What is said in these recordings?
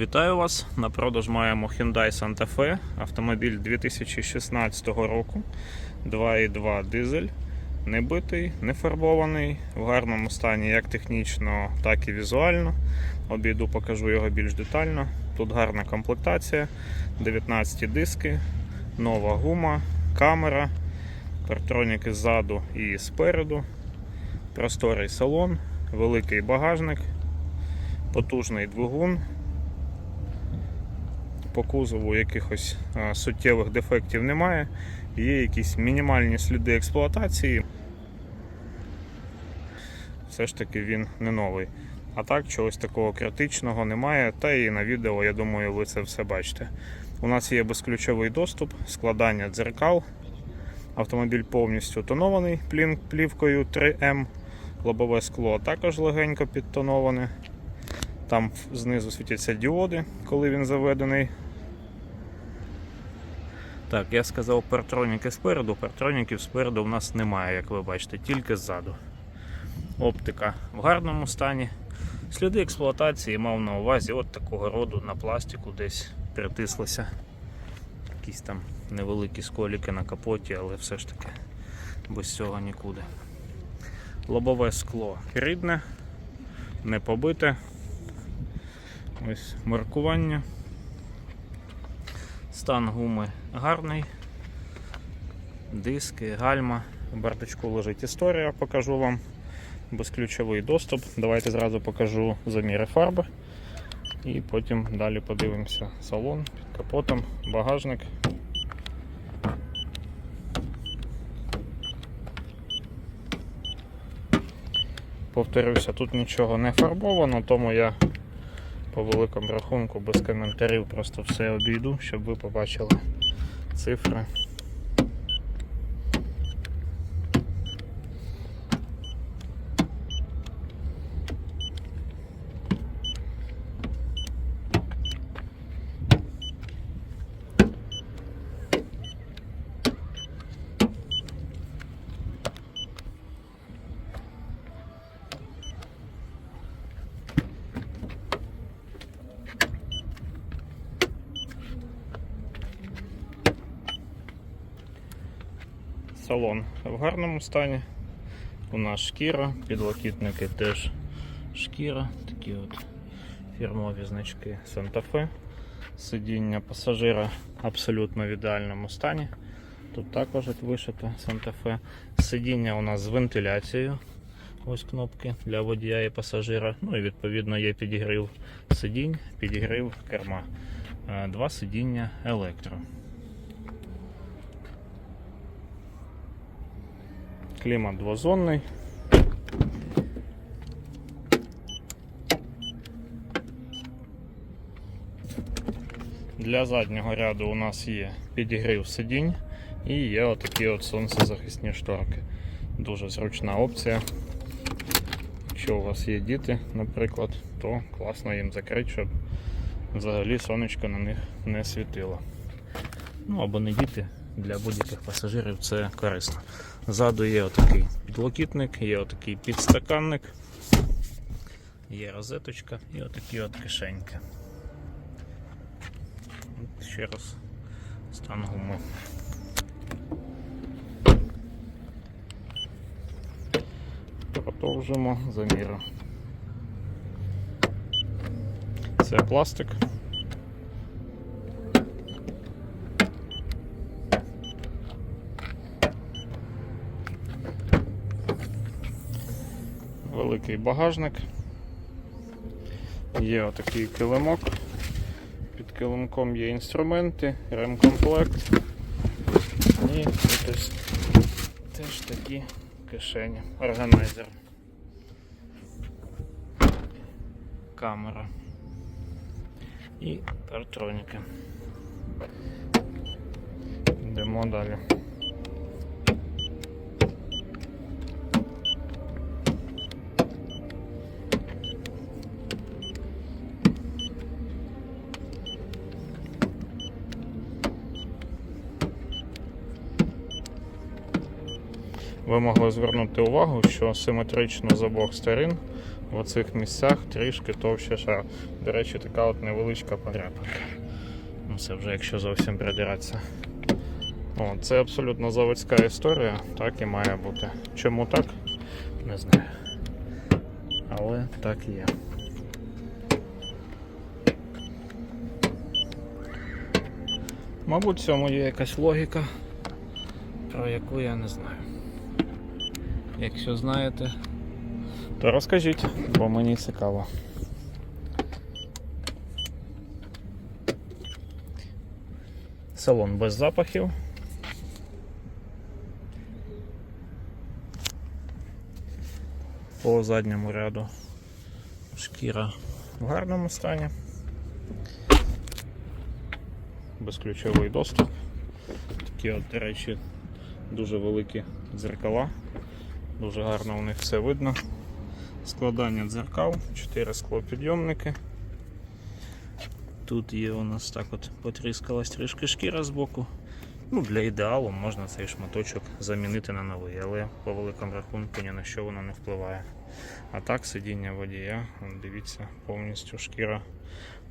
Вітаю вас! На продаж маємо Hyundai Santa Fe, автомобіль 2016 року, 2.2 дизель, не битий, не фарбований, в гарному стані як технічно, так і візуально. Обійду покажу його більш детально. Тут гарна комплектація, 19 диски, нова гума, камера, партроніки ззаду і спереду, просторий салон, великий багажник, потужний двигун по кузову якихось суттєвих дефектів немає. Є якісь мінімальні сліди експлуатації. Все ж таки він не новий. А так, чогось такого критичного немає. Та і на відео, я думаю, ви це все бачите. У нас є безключовий доступ, складання дзеркал. Автомобіль повністю тонований плівкою 3М. Лобове скло також легенько підтоноване. Там знизу світяться діоди, коли він заведений. Так, я сказав партроніки спереду. Партроніків спереду в нас немає, як ви бачите, тільки ззаду. Оптика в гарному стані. Сліди експлуатації мав на увазі от такого роду на пластику десь притислися. Якісь там невеликі сколіки на капоті, але все ж таки без цього нікуди. Лобове скло рідне, не побите. Ось маркування. Стан гуми гарний. Диски, гальма. В бардачку лежить історія, покажу вам. Безключовий доступ. Давайте зразу покажу заміри фарби. І потім далі подивимося салон під капотом, багажник. Повторюся, тут нічого не фарбовано, тому я по великому рахунку без коментарів просто все обійду, щоб ви побачили цифри. Салон в гарному стані. У нас шкіра, підлокітники теж шкіра, такі от фірмові значки Santa Fe. Сидіння пасажира абсолютно в ідеальному стані. Тут також вишито Santa Fe. Сидіння у нас з вентиляцією. Ось кнопки для водія і пасажира. Ну і відповідно є підігрів сидінь, підігрів керма. Е, Два сидіння електро. Клімат двозонний. Для заднього ряду у нас є підігрів сидінь і є отакі от сонцезахисні шторки. Дуже зручна опція. Якщо у вас є діти, наприклад, то класно їм закрити, щоб взагалі сонечко на них не світило. Ну або не діти, для будь-яких пасажирів це корисно. Ззаду є отакий підлокітник, є отакий підстаканник, є розеточка і отакі от кишеньки. Ще раз стан гуми. Продовжимо заміри. Це пластик. Великий багажник. Є отакий килимок. Під килимком є інструменти, ремкомплект. І тут теж такі кишені. Органайзер. Камера. І партроніки. Йдемо далі. Ви могли звернути увагу, що симетрично з обох сторін в оцих місцях трішки товще шар. До речі, така от невеличка подряпинка. Ну, це вже якщо зовсім придиратися. О, це абсолютно заводська історія, так і має бути. Чому так? Не знаю. Але так і є. Мабуть, в цьому є якась логіка, про яку я не знаю. Якщо знаєте, то розкажіть, бо мені цікаво. Салон без запахів. По задньому ряду шкіра в гарному стані. Безключовий доступ. Такі от, до речі, дуже великі дзеркала. Дуже гарно у них все видно. Складання дзеркал, 4 склопідйомники. Тут є у нас так от потріскалась трішки шкіра з боку. Ну, для ідеалу можна цей шматочок замінити на новий, але по великому рахунку ні на що воно не впливає. А так, сидіння водія, дивіться, повністю шкіра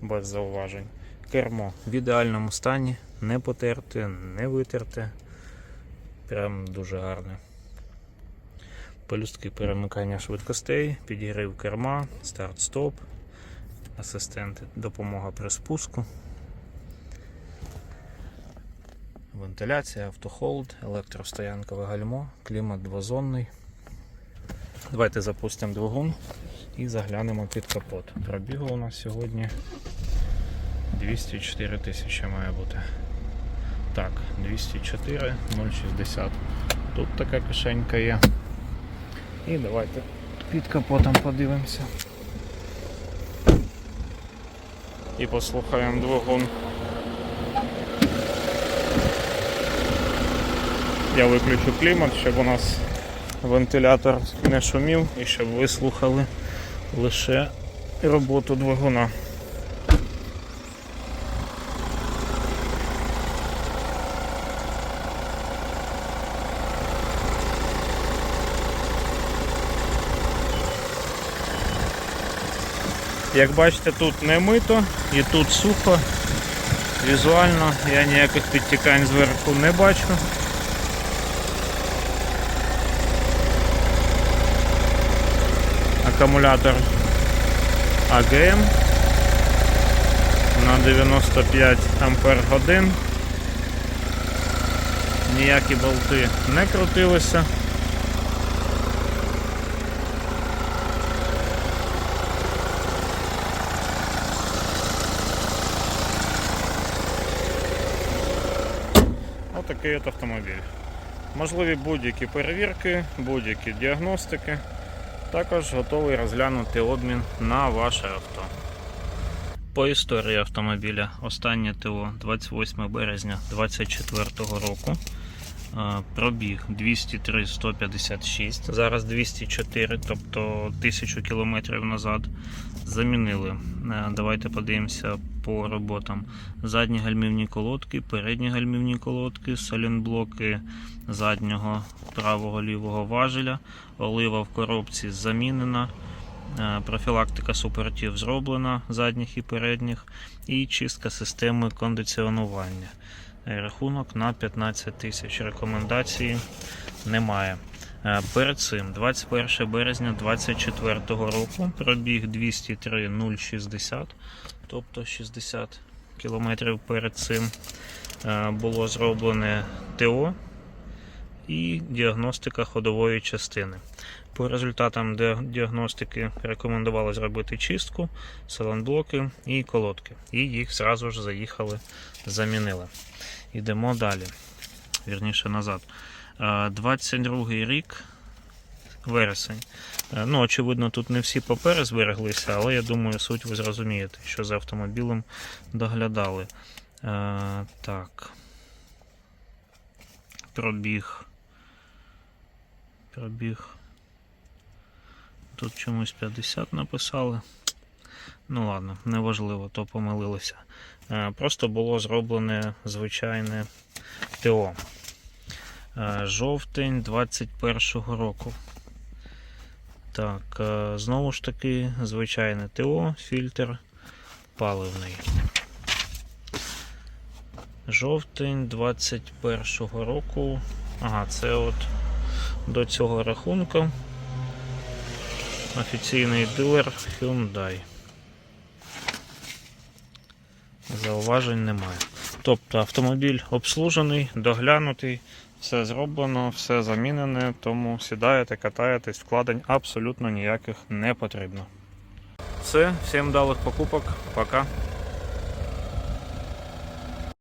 без зауважень. Кермо в ідеальному стані, не потерте, не витерте. Прям дуже гарне. Пелюстки перемикання швидкостей, підігрів керма, старт-стоп, асистенти, допомога при спуску. Вентиляція, автохолд, електростоянкове гальмо, клімат двозонний. Давайте запустимо двигун і заглянемо під капот. Пробігу у нас сьогодні 204 тисячі має бути. Так, 204, 060. Тут така кишенька є. І давайте під капотом подивимося. І послухаємо двигун. Я виключу клімат, щоб у нас вентилятор не шумів і щоб ви слухали лише роботу двигуна. Як бачите, тут не мито і тут сухо. Візуально я ніяких підтікань зверху не бачу. Акумулятор АГМ на 95 ампер годин. Ніякі болти не крутилися. Отакий от автомобіль. Можливі будь-які перевірки, будь-які діагностики. Також готовий розглянути обмін на ваше авто. По історії автомобіля останнє ТО 28 березня 2024 року. Е, Пробіг 203 156, зараз 204, тобто 1000 кілометрів назад. Замінили. Е, Давайте подивимося по роботам. Задні гальмівні колодки, передні гальмівні колодки, салінблоки заднього правого лівого важеля, олива в коробці замінена. Е, Профілактика супортів зроблена задніх і передніх, і чистка системи кондиціонування. Е, Рахунок на 15 тисяч. Рекомендації немає. Е, Перед цим 21 березня 2024 року пробіг 203 060, тобто 60 кілометрів перед цим е, було зроблене ТО і діагностика ходової частини. По результатам діагностики рекомендували зробити чистку, салонблоки і колодки. І їх зразу ж заїхали, замінили. Йдемо далі. Вірніше назад. Е, 22 рік, вересень. Е, Ну, очевидно, тут не всі папери збереглися, але я думаю, суть ви зрозумієте, що за автомобілем доглядали. Е, так. Пробіг. Пробіг. Тут чомусь 50 написали. Ну ладно, неважливо, то помилилися. Е, Просто було зроблене звичайне ТО. Е, Жовтень 21-го року. Так, е, знову ж таки, звичайне ТО, фільтр паливний. Жовтень 21-го року. Ага, це от до цього рахунку. Офіційний дилер Hyundai. Зауважень немає. Тобто автомобіль обслужений, доглянутий, все зроблено, все замінене, тому сідаєте, катаєтесь, вкладень абсолютно ніяких не потрібно. Все, всім вдалих покупок, пока.